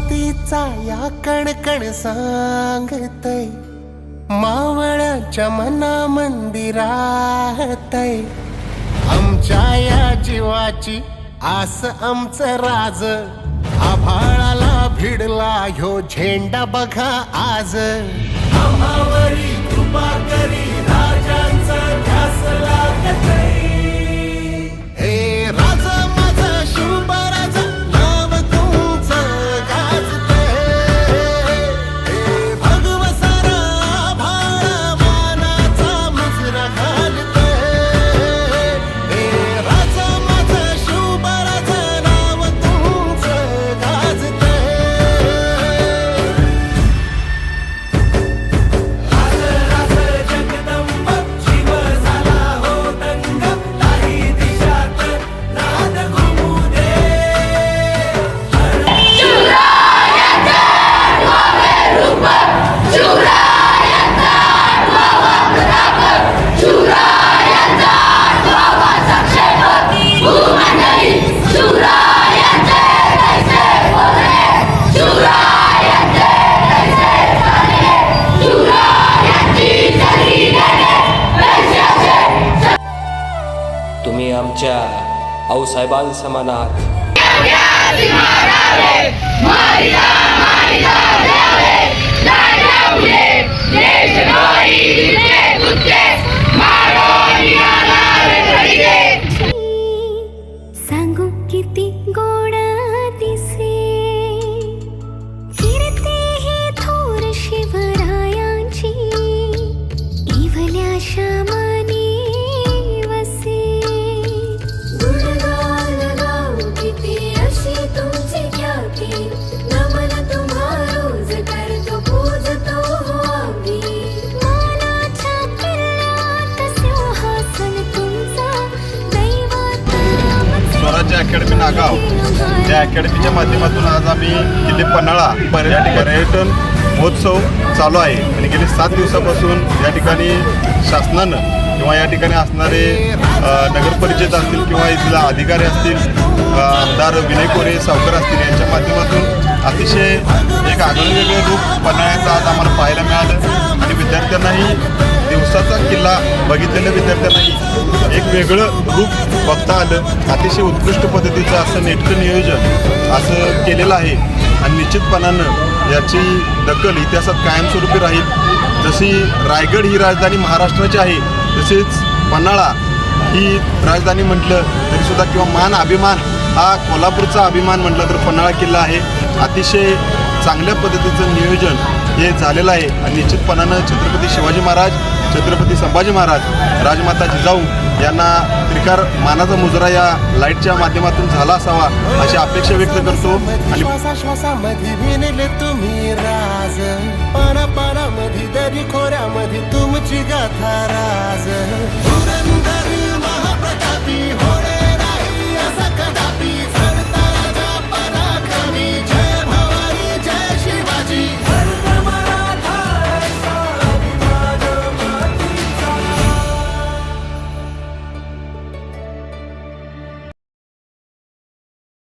मातीचा या कणकण सांगतय. मावळ्याच्या मना मंदिरातय आमच्या या जीवाची आस आमचं राज. आभाळाला भिडला ह्यो झेंडा बघा आज. आम्हावरी कृपा करी. आऊसाहेबांसमान आहात सांगू किती गोडा दिसे. कीर्ती ही थोर शिवरायांची. इवल्या श्यामा अकॅडमी नागाव. या अकॅडमीच्या माध्यमातून आज आम्ही किल्ले पन्हाळा पर्य- या ठिकाणी पर्यटन महोत्सव चालू आहे. आणि गेले सात दिवसापासून या ठिकाणी शासनानं किंवा या ठिकाणी असणारे नगरपरिषद असतील किंवा इथला अधिकारी असतील आमदार विनय कोरे सावकर असतील यांच्या माध्यमातून अतिशय एक आगळं वेगळं रूप पन्हाळ्याचं आज आम्हाला पाहायला मिळालं. आणि विद्यार्थ्यांनाही दिवसाचा बघितलेल्या विद्यार्थ्यांनाही एक वेगळं रूप बघता आलं. अतिशय उत्कृष्ट पद्धतीचं असं नेटकं नियोजन असं केलेलं आहे. आणि निश्चितपणानं याची दखल इतिहासात कायमस्वरूपी राहील. जशी रायगड ही राजधानी महाराष्ट्राची आहे तसेच पन्हाळा ही राजधानी म्हटलं तरीसुद्धा किंवा मान अभिमान हा कोल्हापूरचा अभिमान म्हटलं तर पन्हाळा किल्ला आहे. अतिशय चांगल्या पद्धतीचं नियोजन हे झालेलं आहे. आणि निश्चितपणानं छत्रपती शिवाजी महाराज छत्रपती संभाजी महाराज राजमाता जिजाऊ यांना त्रिकार मानाचा मुजरा या लाईटच्या माध्यमातून झाला असावा अशी अपेक्षा व्यक्त करतो. आणि श्वासा श्वासामध्ये तुम्ही राज.